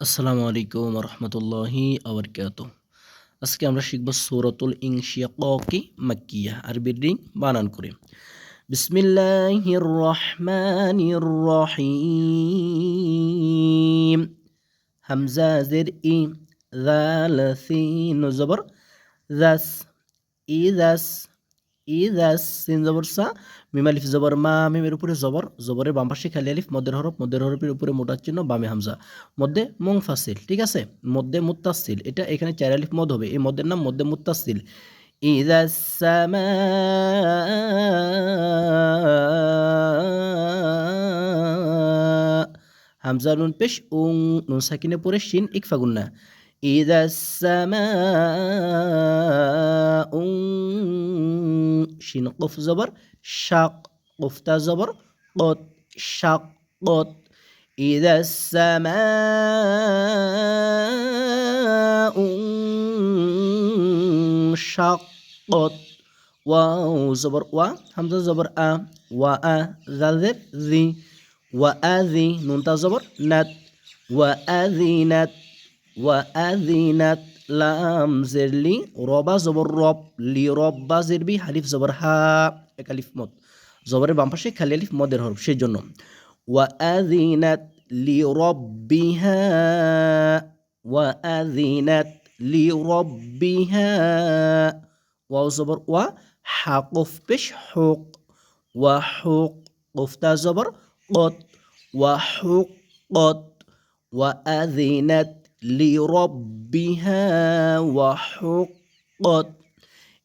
আসসালামু আলাইকুম রহমতুল্লাহি আবরকাত আজকে আমরা শিখব সৌরতুল ইংশিয়াকি মাক্কিয়া, আরবির রিং বানান করে। বিসমিল্লাহির রহমানির রহিম হামজা জের ই জাল সিন জবর জাস ইজাস ইজাস সিন জবর সা, মিম আলিফ জবর মা, মিমের উপরে জবর, জবরের বাম পাশে খালি আলিফ, মধ্যের হরফ, মধ্যের হরফের উপরে মোটার চিহ্ন, বামে হামজা। মধ্যে মুংফাসিল ঠিক আছে? মধ্যে মুত্তাসিল, এটা এখানে চার আলিফ মদ হবে, এই মধ্যের নাম মধ্যে মুত্তাসিল। ইদা সামা, হামজা নুন পেশ, উং, নুন সাকিনে পরে শিন, ইকফা গুন্না। ইদা সামা, উং شين قف زبر شاق قفتا زبر قط شاق قط إذا السماء انشقت واو زبر و همزة زبر أ وأ ذلذر ذي وأذي نون زبر نت. وأذنت وأذنت লাম জেরলি রবা জবর রব লি রব্বা জেরবি হালিফ জবর হা এক আলিফ মদ জবরের বাম পাশে খালি আলিফ মদের হরফ সেই জন্য وأذنت لربها وأذنت لربها واو زبر و حقف بش حق وحق قفتا زبر قط وحقت وأذنت لربها وحقت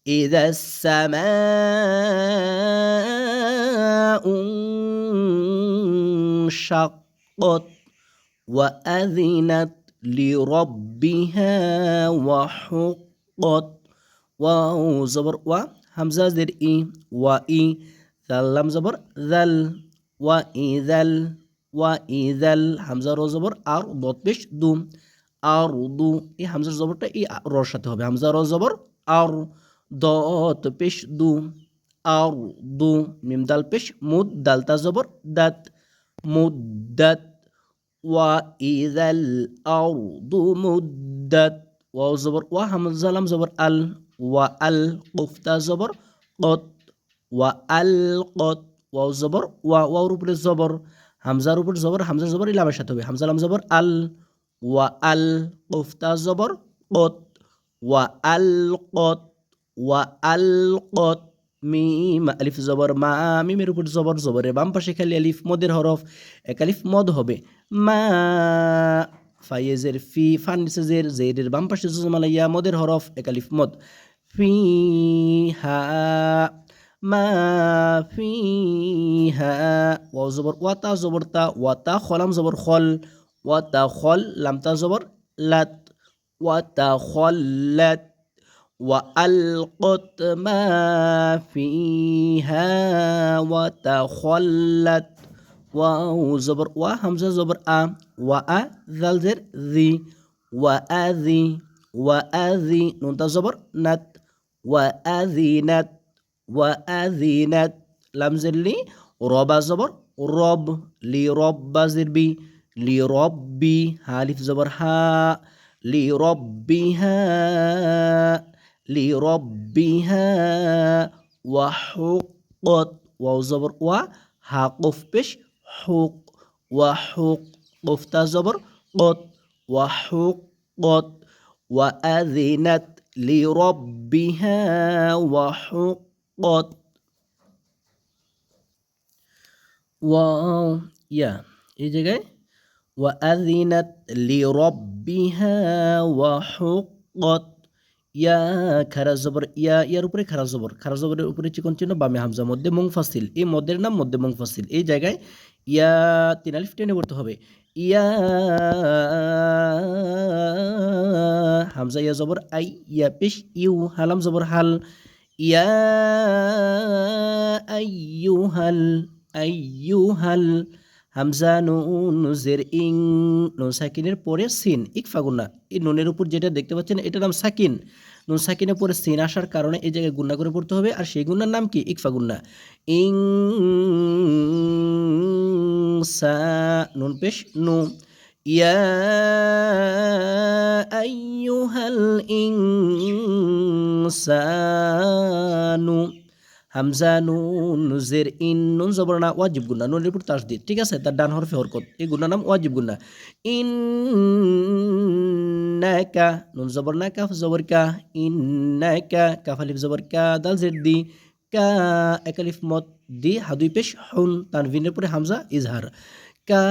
إذا السماء انشقت وأذنت لربها وحقت. واو زبر و همزة زر إي وإي ذل لم زبر ذل. وإذل وإذل همزة رو زبر أر ضد بش دوم. আর দু এই হামজার জবরটা এই রর সাথে হবে। হামজা র জবর, আর দত পেশ দু আর দু মিম দাল পেশ মুদ দালতা জবর, দাত মুদ্দাত ওয়া ইদাল আরদু মুদ্দাত ওয়াও জবর, ওয়া হামজা লাম জবর, আল ওয়া আল কুফতা জবর, কত ওয়া আল কত ওয়াও জবর, ওয়া ওয়াওর উপরে জবর, হামজার উপর জবর হামজা জবর ইলামের সাথে হবে। হামজা লাম জবর, আল ওয়া আল কুফতা জবর কত ওয়া আল কত, ওয়া আল কত মিম, আলিফ জবর মা, মিমের উপর জবর জবরের বাম পাশে খালি আলিফ মদের হরফ, এক আলিফ মদ হবে। মা ফাইয়েজের ফি ফান নিচে জের, জেরের বাম পাশে জুজমালাইয়া মদের হরফ, এক আলিফ মদ। ফি হা মা ফি হা ওয়া জবর ওয়াতা জবর তা ওয়াতা খলাম জবর খল وتخل لم تزبر لت وتخلت وألقت ما فيها وتخلت. واو زبر وهمزة زبر أ وأ ذلزر ذي وأذي وأذي نون تزبر نت وأذينت وأذينت لم زر لي رب زبر رب لرب زر بي. لربي هالف زبر ها لربي ها لربي ها وحقت واو زبر و ها قف بش حق وحق قفتا زبر قط وحقت وأذنت لربها وحقت. واو يا إيه جاي؟ وأذنت لربها وحقت ইয়া খারা জবর ইয়া ইয়ার উপরে খারা জবর খারা জবরের উপরে চিকন চিহ্ন বামে হামজা মধ্যে মুংফাসিল এই মধ্যের নাম মধ্যে মুংফাসিল এই জায়গায় ইয়া তিন আলিফ টেনে পড়তে হবে ইয়া হামজা ইয়া জবর আই ইয়া পেশ ইউ হালাম জবর হাল ইয়া আইয়ু হাল আইয়ু হাল হামজা নুন জের ইং, নুন সাকিনের পরে সিন। ইকফা গুন্না, এই নুনের উপর যেটা দেখতে পাচ্ছেন, এটার নাম সাকিন। নুন সাকিনের পরে সিন আসার কারণে এই জায়গায় গুন্না করে পড়তে হবে। আর সেই গুন্নার নাম কি? ইকফা গুন্না। ইং, সা, নুন পেশ, নু। ইয়া আইয়ুহাল ইনসানু হামজা নুন জের ইন নুন জবর না ওয়াজিব গুন্না নুনের উপর তাসদিদ, ঠিক আছে? তার ডান হরফে হরকত। এই গুন্নার নাম ওয়াজিব গুন্না ইন্নাকা, নুন জবর না কাফ জবর কা। ইন্নাকা, কাফ আলিফ জবর কা, দাল জের দি। কা একালিফ মত, দি হাদুই পেশ, হুন। তানভিনের পরে হামজা, ইজহার। কা,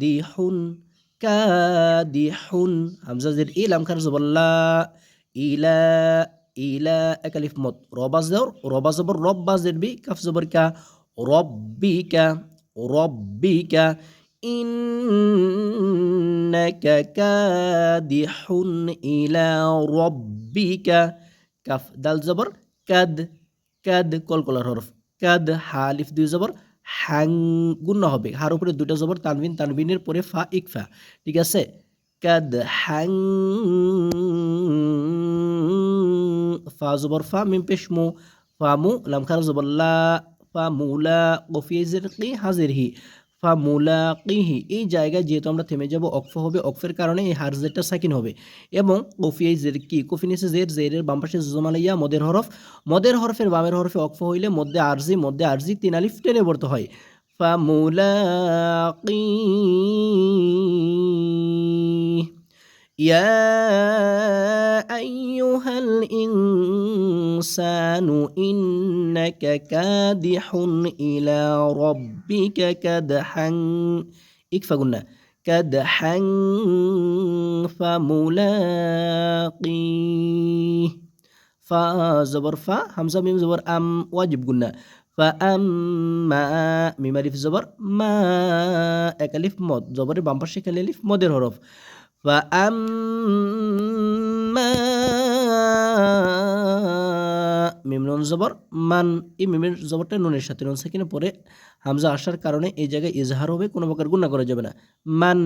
দি, হুন। কা, দি, হুন। হামজা জের ইলাম খার জবর লা, ইলা ইলা একালিফ মত রবাজ দেওর রবা জবর রব্বা জেরবি কাফ জবর কা রব্বিকা রব্বিকা ইন্নাকা কাদিহুন ইলা রব্বিকা কাফ দাল জবর কাদ কাদ কলকলার হরফ কাদ হালিফ দুই জবর হ্যাং গুণ হবে। হার উপরে দুটো জবর, তানবিন, তানবিনের পরে ফা, ইকফা। ঠিক আছে? কাদ হ্যাং ফা জবর ফা মিম পেশ মু ফামু লাম খারা জবর লা ফামুলা কফিয়েজের কি হাজির ফামুলাকিহি এই জায়গায় যেহেতু আমরা থেমে যাব অক্ফ হবে অক্ফের কারণে এই হার জেরটা সাকিন হবে এবং কফিয়াই জের কি কফি নিচে জের জেরের বাম পাশে জুজমালাইয়া মদের হরফ মদের হরফের বামের হরফে অক্ফ হইলে মধ্যে আরজি মধ্যে আরজি তিন আলিফ টেনে বর্ত হয় ফামুলাকি يا أيها الإنسان إنك كادح إلى ربك كدحا اكفى قلنا كدحا فملاقيه فا زبر فا همزة ميم زبر أم واجب قلنا فأما ميم ألف زبر ما أكلف مد زبر بامبر شكل ألف مدر هرف মিমরন জবর মান এই মিমের জবরটা নুনের সাথে নুন সাকিনে পরে হামজা আসার কারণে এই জায়গায় ইজহার হবে, কোনো প্রকার গুণা করা যাবে না। মান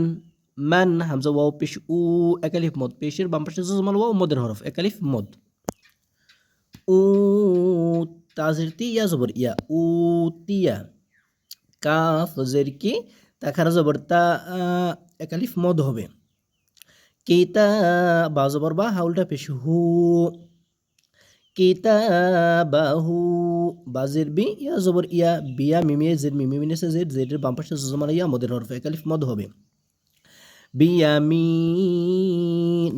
মান হামজা ওয়াও পেশ উ একালিফ মদ, পেশের বাম পাশে জমাল ওয়াও, মদের হরফ একালিফ মদ। উ, তাজের তি ইয়া জবর, ইয়া, উ, তিয়া। কাফ, জের কি, তাখার জবর, তা একালিফ মদ হবে। কিতা বা জবর বা হাউলটা পেশ হু কিতাবাহু বাজের বি ইয়া জবর ইয়া বিয়া মিমিয়ে জের মিমি মিনেছে জের জেরের বাম পাশে জজমান ইয়া মদের হরফ একালিফ মদ হবে বিয়ামি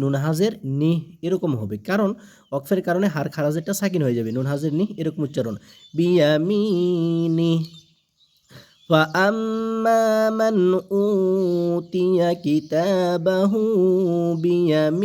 নুন হাজের নি এরকম হবে কারণ অক্ফের কারণে হার খারাজেরটা সাকিন হয়ে যাবে নুন হাজের নি এরকম উচ্চারণ বিয়ামিনি فأما من أوتي كتابه بيمينه